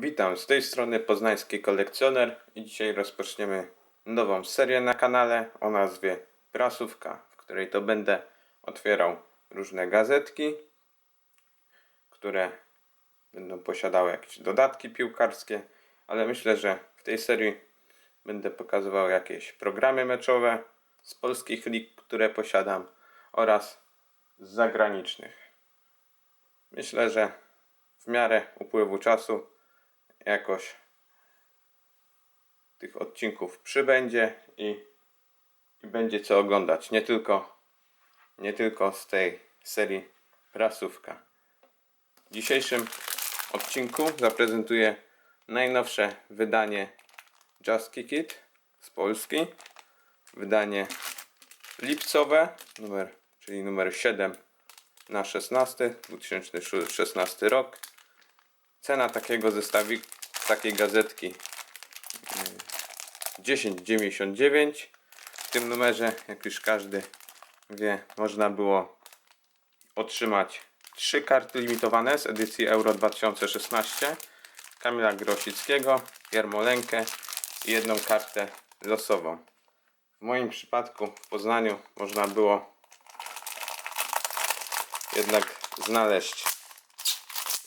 Witam, z tej strony poznański kolekcjoner i dzisiaj rozpoczniemy nową serię na kanale o nazwie Prasówka, w której to będę otwierał różne gazetki, które będą posiadały jakieś dodatki piłkarskie, ale myślę, że w tej serii będę pokazywał jakieś programy meczowe z polskich lig, które posiadam oraz z zagranicznych. Myślę, że w miarę upływu czasu jakoś tych odcinków przybędzie i, i będzie co oglądać. Nie tylko, nie tylko z tej serii prasówka. W dzisiejszym odcinku zaprezentuję najnowsze wydanie Just Kick It z Polski. Wydanie lipcowe, numer, czyli numer 7 na 16, 2016 rok. Cena takiego zestawiku, takiej gazetki mm, 10,99. W tym numerze, jak już każdy wie, można było otrzymać trzy karty limitowane z edycji Euro 2016. Kamila Grosickiego, Jarmolenkę i jedną kartę losową. W moim przypadku w Poznaniu można było jednak znaleźć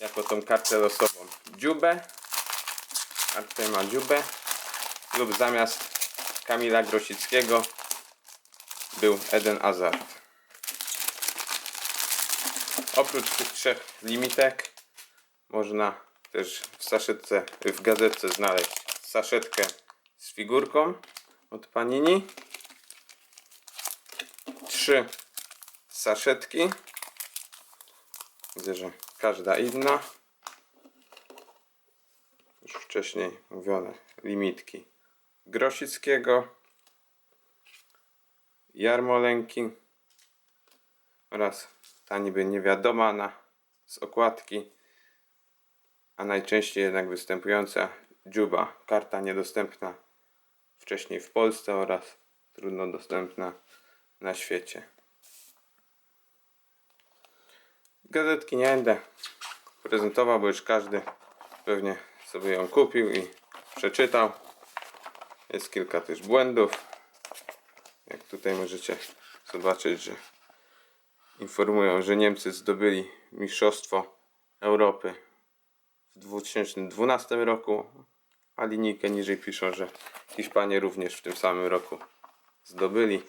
jako tą kartę losową dziubę. Kartę ma dziubę lub zamiast Kamila Grosickiego był Eden Hazard. Oprócz tych trzech limitek można też w saszetce, w gazetce znaleźć saszetkę z figurką od Panini. Trzy saszetki. Widzę, że każda inna. Już wcześniej mówione limitki Grosickiego, Jarmolenki oraz ta niby niewiadoma z okładki, a najczęściej jednak występująca Juba, karta niedostępna wcześniej w Polsce oraz trudno dostępna na świecie. Gazetki nie będę prezentował, bo już każdy pewnie sobie ją kupił i przeczytał. Jest kilka też błędów. Jak tutaj możecie zobaczyć, że informują, że Niemcy zdobyli Mistrzostwo Europy w 2012 roku, a linijkę niżej piszą, że Hiszpanie również w tym samym roku zdobyli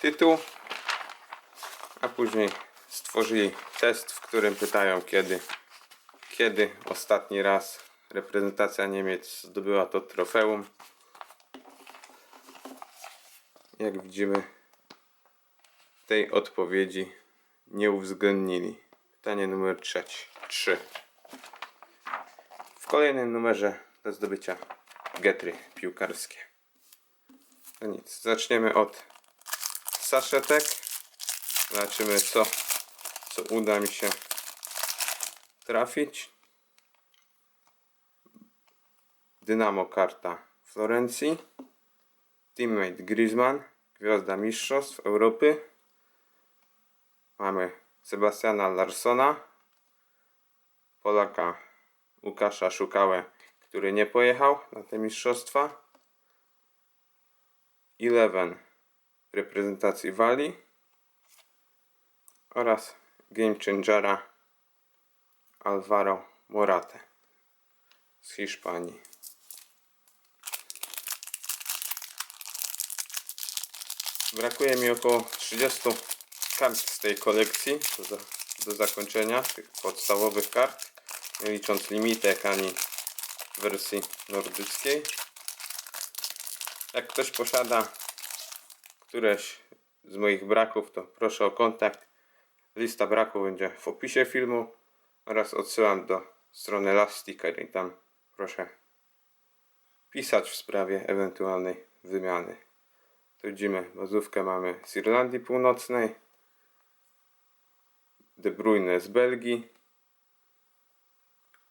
tytuł, a później stworzyli test, w którym pytają kiedy, kiedy ostatni raz reprezentacja Niemiec zdobyła to trofeum. Jak widzimy, tej odpowiedzi nie uwzględnili. Pytanie numer trzeci. 3. W kolejnym numerze do zdobycia getry piłkarskie. No nic, zaczniemy od saszetek. Zobaczymy co, co uda mi się trafić. Dynamo karta Florencji. Teammate Griezmann, gwiazda mistrzostw Europy. Mamy Sebastiana Larsona, Polaka Łukasza Szukałę, który nie pojechał na te mistrzostwa. Eleven reprezentacji Walii oraz Game Changera Alvaro Morate z Hiszpanii. Brakuje mi około 30 kart z tej kolekcji do, do zakończenia tych podstawowych kart, nie licząc limitek ani wersji nordyckiej. Jak ktoś posiada któreś z moich braków, to proszę o kontakt. Lista braków będzie w opisie filmu oraz odsyłam do strony Lastika i tam proszę pisać w sprawie ewentualnej wymiany. Tu widzimy, bazówkę mamy z Irlandii Północnej, De Bruyne z Belgii,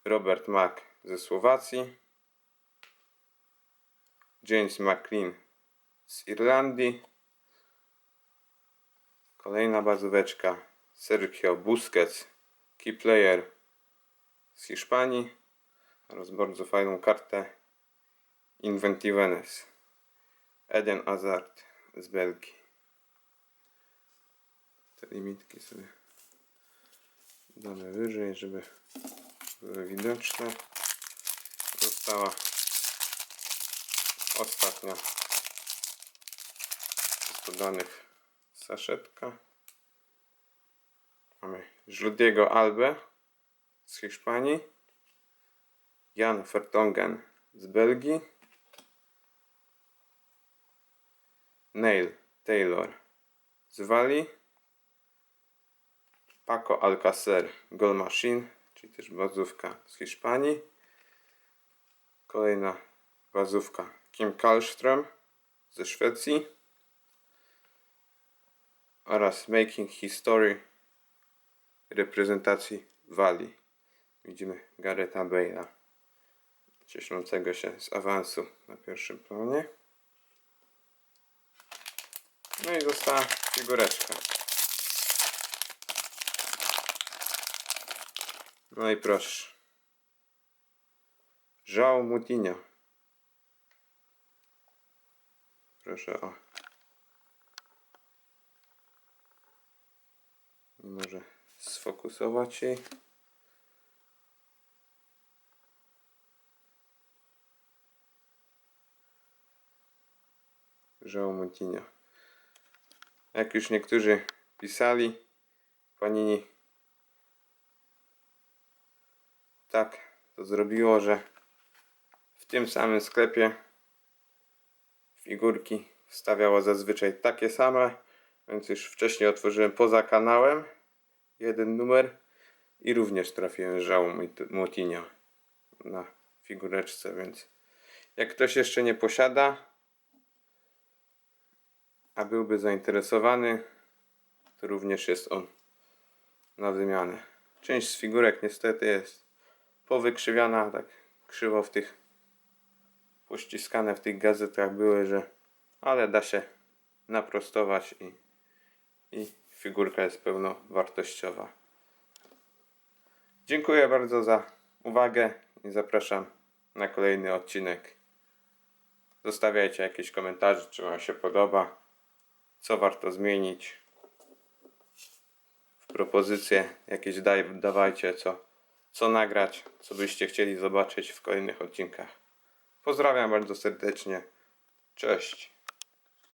Robert Mack ze Słowacji, James McLean z Irlandii, kolejna bazóweczka Sergio Busquets, key player z Hiszpanii, oraz bardzo fajną kartę Inventiveness Eden Hazard z Belgii. Te limitki sobie damy wyżej, żeby były widoczne. Została ostatnia z dodanych saszetka. Mamy Judiego Albe z Hiszpanii, Jan Vertongen z Belgii, Neil Taylor z Walii, Paco Alcacer Goal Machine, czyli też bazówka z Hiszpanii, kolejna bazówka Kim Kallström ze Szwecji oraz Making History reprezentacji Walii. Widzimy Gareta Bale'a cieszącego się z awansu na pierwszym planie. No i została figureczka. No i proszę. João Moutinho. Proszę o. Może sfokusować jej. João Moutinho. Jak już niektórzy pisali, Panini tak to zrobiło, że w tym samym sklepie figurki wstawiało zazwyczaj takie same, więc już wcześniej otworzyłem poza kanałem jeden numer i również trafiłem żału Motinio na figureczce, więc jak ktoś jeszcze nie posiada, a byłby zainteresowany, to również jest on na wymianę. Część z figurek niestety jest powykrzywiana, tak krzywo w tych pościskane w tych gazetach były, że ale da się naprostować i, i figurka jest pełnowartościowa. Dziękuję bardzo za uwagę i zapraszam na kolejny odcinek. Zostawiajcie jakieś komentarze, czy Wam się podoba, co warto zmienić. W propozycje jakieś daj, dawajcie, co, co nagrać, co byście chcieli zobaczyć w kolejnych odcinkach. Pozdrawiam bardzo serdecznie. Cześć.